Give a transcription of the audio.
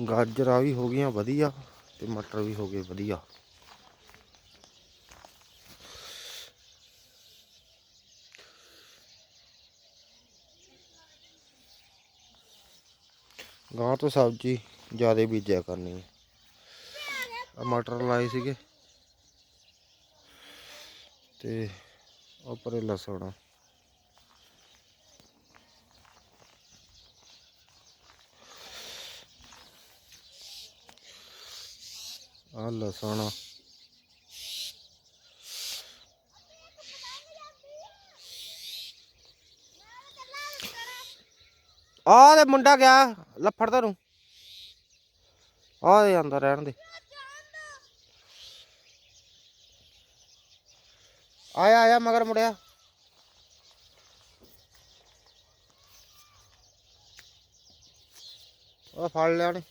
ਗਾਜਰਾਂ ਵੀ ਹੋ ਗਈਆਂ ਵਧੀਆ ਤੇ ਮਟਰ ਵੀ ਹੋ ਗਏ ਵਧੀਆ। ਗਾਂ ਤੋਂ ਸਬਜ਼ੀ ਜ਼ਿਆਦਾ ਬੀਜਿਆ ਕਰਨੀ ਹੈ। ਆਹ ਮਟਰ ਲਾਏ ਸੀਗੇ ਤੇ ਉੱਪਰੇ ਲਸਣ। ਆ ਲਸਣ ਆ ਦੇ ਮੁੰਡਾ ਗਿਆ, ਲੱਫੜ ਤੈਨੂੰ ਆ ਦੇ ਅੰਦਰ ਰਹਿਣ ਦੇ। ਆਇਆ ਆਇਆ ਮਗਰ ਮੁੜਿਆ। ਉਹ ਫੜ ਲਿਆ ਨੇ